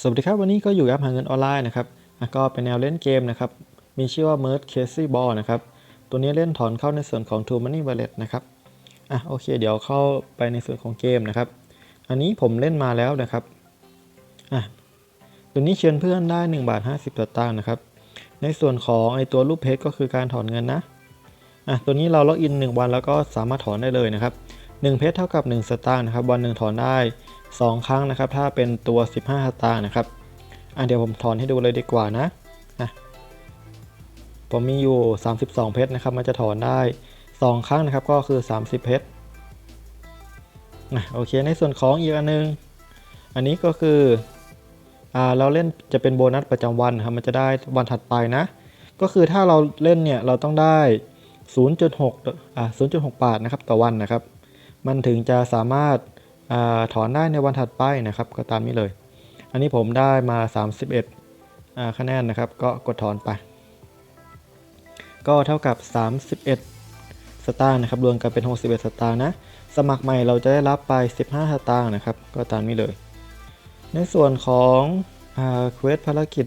สวัสดีครับ วันนี้ก็อยู่แอปหาเงินออนไลน์นะครับอะก็เป็นแนวเล่นเกมนะครับ มีชื่อว่า Merge Casey Ball นะครับ ตัวนี้เล่นถอนเข้าในส่วนของ True Money Wallet นะครับ อะโอเค เดี๋ยวเข้าไปในส่วนของเกมนะครับ อันนี้ผมเล่นมาแล้วนะครับ อะ ตัวนี้เชิญเพื่อนได้1บาท50สตางค์นะครับ ในส่วนของไอตัวรูปเพชรก็คือการถอนเงินนะ อะ ตัวนี้เราล็อกอิน 1 วันแล้วก็สามารถถอนได้เลยนะครับ1เพชรเท่ากับ 1 สตางค์นะครับ วันหนึ่งถอนได้ 2 ครั้งนะครับ ถ้าเป็นตัว 15สตางค์นะครับอะเดี๋ยวผมถอนให้ดูเลยดีกว่านะนะผมมีอยู่ 32 เพชรนะครับ มันจะถอนได้ 2 ครั้งนะครับ ก็คือ 30 เพชรอะโอเค ในส่วนของอีกอันนึง อันนี้ก็คืออ่าเราเล่นจะเป็นโบนัสประจำวันนะครับ มันจะได้วันถัดไปนะ ก็คือถ้าเราเล่นเนี่ย เราต้องได้ 0.6อ่า0.6 บาทนะครับ ต่อวันนะครับ มันถึงจะสามารถ ถอนได้ในวันถัดไปนะครับ ก็ตามนี้เลย อันนี้ผมได้มา 31อ่าคะแนนนะครับ ก็กดถอนไป ก็เท่ากับ 31 สตางค์นะครับ รวมกันเป็น 61 สตางค์นะ สมัครใหม่เราจะได้รับไป 15 สตางค์นะครับ ก็ตามนี้เลย ในส่วนของเควสภารกิจ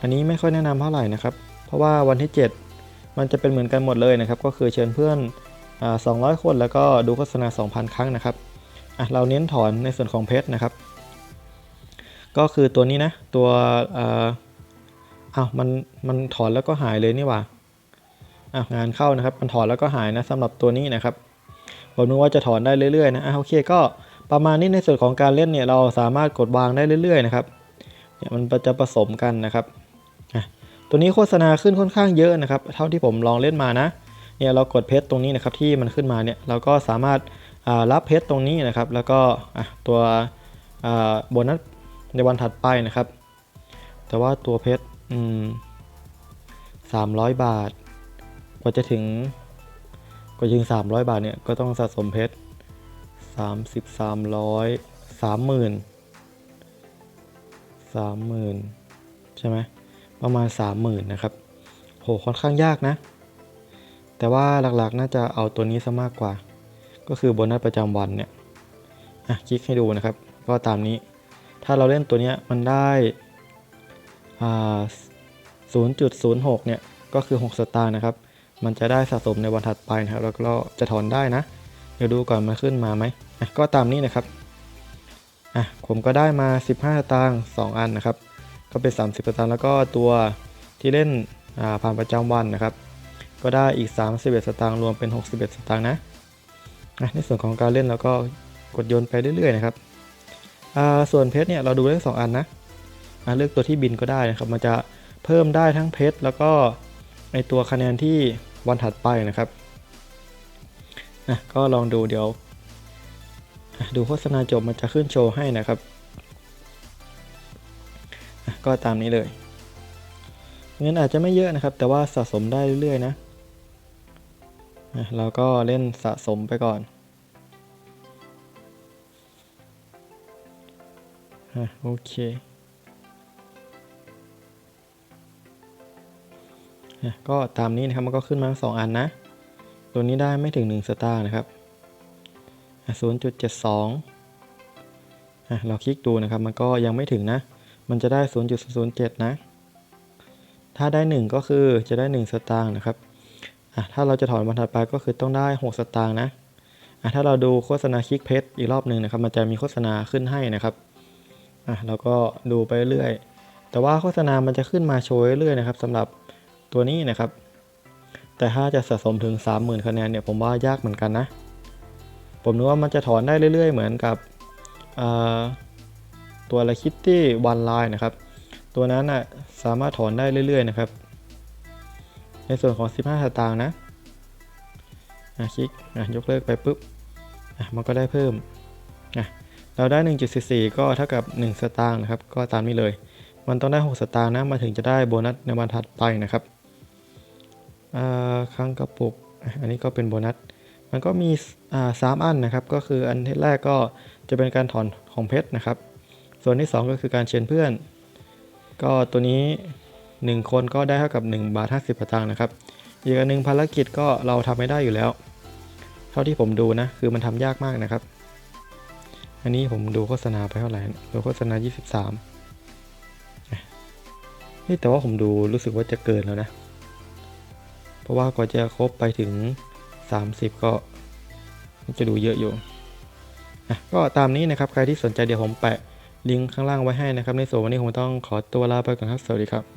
อันนี้ไม่ค่อยแนะนำเท่าไหร่นะครับ เพราะว่าวันที่ 7 มันจะเป็นเหมือนกันหมดเลยนะครับ ก็คือเชิญเพื่อนอ200 คนแล้วก็ดูโฆษณา 2,000 ครั้งนะครับ อะเราเน้นถอนในส่วนของเพชรนะครับ ก็คือตัวนี้นะ ตัวอ่าอ้าวมันมันถอนแล้วก็หายเลยนี่หว่าอะงานเข้านะครับ มันถอนแล้วก็หายนะสำหรับตัวนี้นะครับผมนึกว่าจะถอนได้เรื่อยๆนะอะโอเคก็ประมาณนี้ในส่วนของการเล่นเนี่ยเราสามารถกดวางได้เรื่อยๆนะครับเนี่ยมันจะผสมกันนะครับอะตัวนี้โฆษณาขึ้นค่อนข้างเยอะนะครับ เท่าที่ผมลองเล่นมานะเนี่ยเรากดเพชรตรงนี้นะครับที่มันขึ้นมาเนี่ยเราก็สามารถ รับเพชรตรงนี้นะครับ แล้วก็ตัวโบนัสในวันถัดไปนะครับ แต่ว่าตัวเพชรสามร้อยบาท กว่าจะถึงกว่าจะถึงสามร้อยบาทเนี่ยก็ต้องสะสมเพชรสามสิบสามร้อยสามหมื่นสามหมื่นใช่ไหมประมาณสามหมื่นนะครับโหค่อนข้างยากนะ แต่ว่าหลักๆน่าจะเอาตัวนี้ซะมากกว่า ก็คือโบนัสประจำวันเนี่ยอะคลิกให้ดูนะครับ ก็ตามนี้ ถ้าเราเล่นตัวเนี้ยมันได้อ่า0.06 เนี่ย ก็คือ 6 สตางค์นะครับ มันจะได้สะสมในวันถัดไปนะครับ แล้วก็จะถอนได้นะ เดี๋ยวดูก่อนมันขึ้นมาไหมอะก็ตามนี้นะครับอะผมก็ได้มา 15 สตางค์ 2 อันนะครับ ก็เป็น 30 สตางค์ แล้วก็ตัวที่เล่นอ่าผ่านประจำวันนะครับ ก็ได้อีก 31 สตางค์ รวมเป็น 61 สตางค์นะ ในส่วนของการเล่นเราก็กดโยนไปเรื่อยๆนะครับส่วนเพชรเนี่ยเราดูได้สองอันนะอะเลือกตัวที่บินก็ได้นะครับ มันจะเพิ่มได้ทั้งเพชรแล้วก็ไอตัวคะแนนที่วันถัดไปนะครับอะก็ลองดูเดี๋ยว ดูโฆษณาจบมันจะขึ้นโชว์ให้นะครับ ก็ตามนี้เลย เงินอาจจะไม่เยอะนะครับ แต่ว่าสะสมได้เรื่อยๆนะ เราก็เล่นสะสมไปก่อนโอเคก็ตามนี้นะครับมันก็ขึ้นมาทั้งสองอันนะ ตัวนี้ได้ไม่ถึง 1 สตางค์นะครับ0.72อะเราคลิกดูนะครับ มันก็ยังไม่ถึงนะ มันจะได้ 0.07นะ ถ้าได้ 1 ก็คือจะได้ 1 สตางค์นะครับ อะถ้าเราจะถอนวันถัดไปก็คือต้องได้ 6 สตางค์นะอะถ้าเราดูโฆษณาคลิกเพชรอีกรอบหนึ่งนะครับ มันจะมีโฆษณาขึ้นให้นะครับอะเราก็ดูไปเรื่อยแต่ว่าโฆษณามันจะขึ้นมาโชว์เรื่อยนะครับสำหรับตัวนี้นะครับ แต่ถ้าจะสะสมถึง 30,000คะแนนเนี่ยผมว่ายากเหมือนกันนะ ผมนึกว่ามันจะถอนได้เรื่อย ๆ เหมือนกับตัวละคิตตี้วันไลน์นะครับ ตัวนั้นอะสามารถถอนได้เรื่อย ๆ นะครับ ในส่วนของ 15สตางค์นะอะคลิกอะยกเลิกไปปุ๊บอะมันก็ได้เพิ่มอะเราได้ 1.44 ก็เท่ากับ 1 สตางค์นะครับ ก็ตามนี้เลย มันต้องได้ 6 สตางค์นะมาถึงจะได้โบนัสในวันถัดไปนะครับอ่าครั้งกระปุกอันนี้ก็เป็นโบนัส มันก็มีอ่าสามอันนะครับ ก็คืออันที่แรกก็จะเป็นการถอนของเพชรนะครับ ส่วนที่ 2 ก็คือการเชิญเพื่อน ก็ตัวนี้ 1 คนก็ได้เท่ากับ 1 บาท 50สตางค์นะครับ อีกอันหนึ่งภารกิจก็เราทำไม่ได้อยู่แล้ว เท่าที่ผมดูนะคือมันทำยากมากนะครับ อันนี้ผมดูโฆษณาไปเท่าไหร่ดูโฆษณา 23เฮ้ยแต่ว่าผมดูรู้สึกว่าจะเกินแล้วนะ เพราะว่ากว่าจะครบไปถึง 30 ก็จะดูเยอะอยู่ก็ตามนี้นะครับ ใครที่สนใจเดี๋ยวผมแปะลิงก์ข้างล่างไว้ให้นะครับ ในส่วนวันนี้ผมต้องขอตัวลาไปก่อนครับ สวัสดีครับ